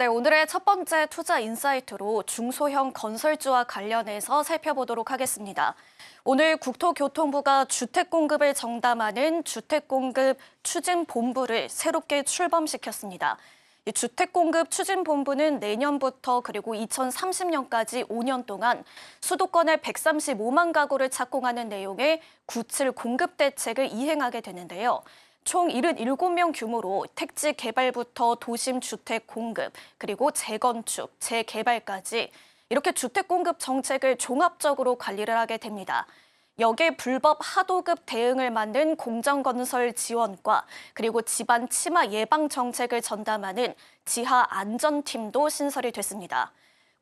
네, 오늘의 첫 번째 투자 인사이트로 중소형 건설주와 관련해서 살펴보도록 하겠습니다. 오늘 국토교통부가 주택 공급을 정담하는 주택 공급 추진 본부를 새롭게 출범시켰습니다. 이 주택 공급 추진 본부는 내년부터 그리고 2030년까지 5년 동안 수도권의 135만 가구를 착공하는 내용의 구칠 공급 대책을 이행하게 되는데요. 총 77명 규모로 택지 개발부터 도심 주택 공급, 그리고 재건축, 재개발까지 이렇게 주택 공급 정책을 종합적으로 관리를 하게 됩니다. 여기에 불법 하도급 대응을 맡는 공정 건설 지원과 그리고 집안 치마 예방 정책을 전담하는 지하 안전팀도 신설이 됐습니다.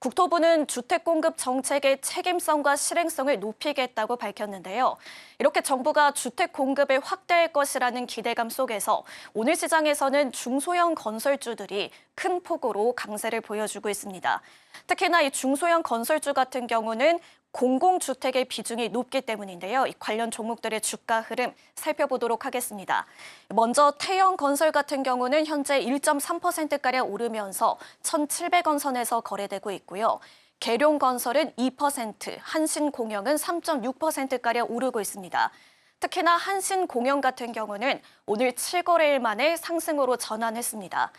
국토부는 주택 공급 정책의 책임성과 실행성을 높이겠다고 밝혔는데요. 이렇게 정부가 주택 공급을 확대할 것이라는 기대감 속에서 오늘 시장에서는 중소형 건설주들이 큰 폭으로 강세를 보여주고 있습니다. 특히나 이 중소형 건설주 같은 경우는 공공주택의 비중이 높기 때문인데요. 이 관련 종목들의 주가 흐름 살펴보도록 하겠습니다. 먼저 태영 건설 같은 경우는 현재 1.3%가량 오르면서 1,700원 선에서 거래되고 있고요. 계룡건설은 2%, 한신공영은 3.6%가량 오르고 있습니다. 특히나 한신공영 같은 경우는 오늘 7거래일 만에 상승으로 전환했습니다.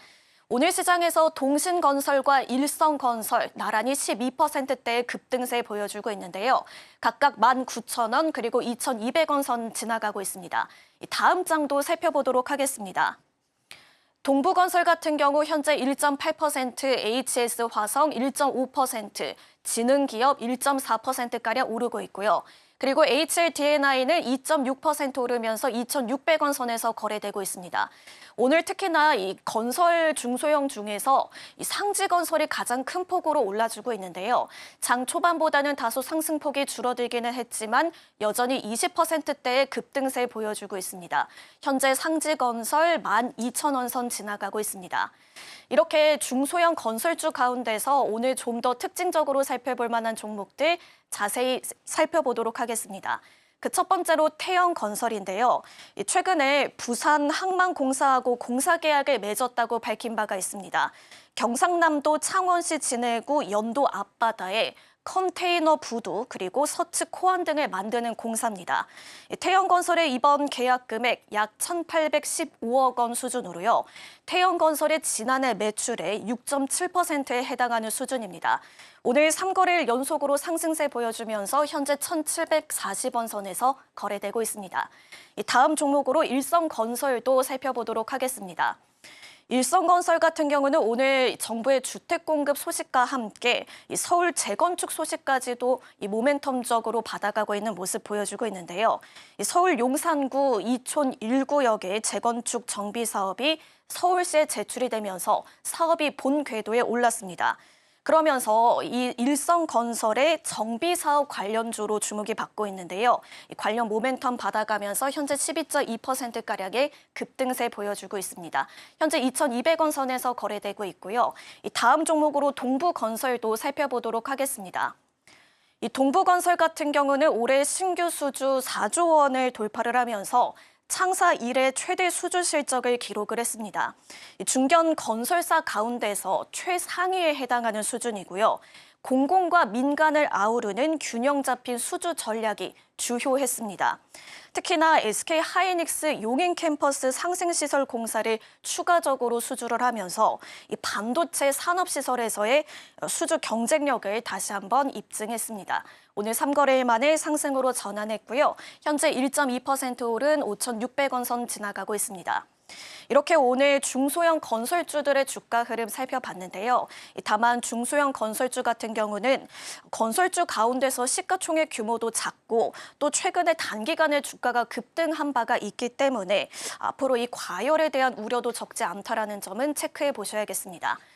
오늘 시장에서 동신건설과 일성건설 나란히 12%대의 급등세 보여주고 있는데요. 각각 19,000원 그리고 2,200원 선 지나가고 있습니다. 다음 장도 살펴보도록 하겠습니다. 동부건설 같은 경우 현재 1.8%, HS 화성 1.5%, 지능기업 1.4%가량 오르고 있고요. 그리고 HLDNI는 2.6% 오르면서 2,600원 선에서 거래되고 있습니다. 오늘 특히나 이 건설 중소형 중에서 이 상지 건설이 가장 큰 폭으로 올라주고 있는데요. 장 초반보다는 다소 상승폭이 줄어들기는 했지만 여전히 20%대의 급등세 보여주고 있습니다. 현재 상지 건설 12,000원 선 지나가고 있습니다. 이렇게 중소형 건설주 가운데서 오늘 좀 더 특징적으로 살펴볼 만한 종목들 자세히 살펴보도록 하겠습니다. 그 첫 번째로 태영 건설인데요. 최근에 부산 항만공사하고 공사 계약을 맺었다고 밝힌 바가 있습니다. 경상남도 창원시 진해구 연도 앞바다에 컨테이너 부두 그리고 서측 코안 등을 만드는 공사입니다. 태영건설의 이번 계약 금액 약 1,815억 원 수준으로요. 태영건설의 지난해 매출의 6.7%에 해당하는 수준입니다. 오늘 3거래일 연속으로 상승세 보여주면서 현재 1,740원 선에서 거래되고 있습니다. 다음 종목으로 일성건설도 살펴보도록 하겠습니다. 일성건설 같은 경우는 오늘 정부의 주택 공급 소식과 함께 서울 재건축 소식까지도 이 모멘텀적으로 받아가고 있는 모습 보여주고 있는데요. 서울 용산구 이촌 1구역의 재건축 정비 사업이 서울시에 제출이 되면서 사업이 본 궤도에 올랐습니다. 그러면서 이 일성 건설의 정비 사업 관련주로 주목이 받고 있는데요. 관련 모멘텀 받아가면서 현재 12.2%가량의 급등세 보여주고 있습니다. 현재 2,200원 선에서 거래되고 있고요. 다음 종목으로 동부건설도 살펴보도록 하겠습니다. 이 동부건설 같은 경우는 올해 신규 수주 4조 원을 돌파를 하면서 창사 이래 최대 수주 실적을 기록을 했습니다. 중견 건설사 가운데서 최상위에 해당하는 수준이고요. 공공과 민간을 아우르는 균형 잡힌 수주 전략이 주효했습니다. 특히나 SK 하이닉스 용인 캠퍼스 상생시설 공사를 추가적으로 수주를 하면서 이 반도체 산업시설에서의 수주 경쟁력을 다시 한번 입증했습니다. 오늘 3거래일 만에 상승으로 전환했고요. 현재 1.2% 오른 5,600원 선 지나가고 있습니다. 이렇게 오늘 중소형 건설주들의 주가 흐름 살펴봤는데요. 다만 중소형 건설주 같은 경우는 건설주 가운데서 시가총액 규모도 작고 또 최근에 단기간에 주가가 급등한 바가 있기 때문에 앞으로 이 과열에 대한 우려도 적지 않다라는 점은 체크해 보셔야겠습니다.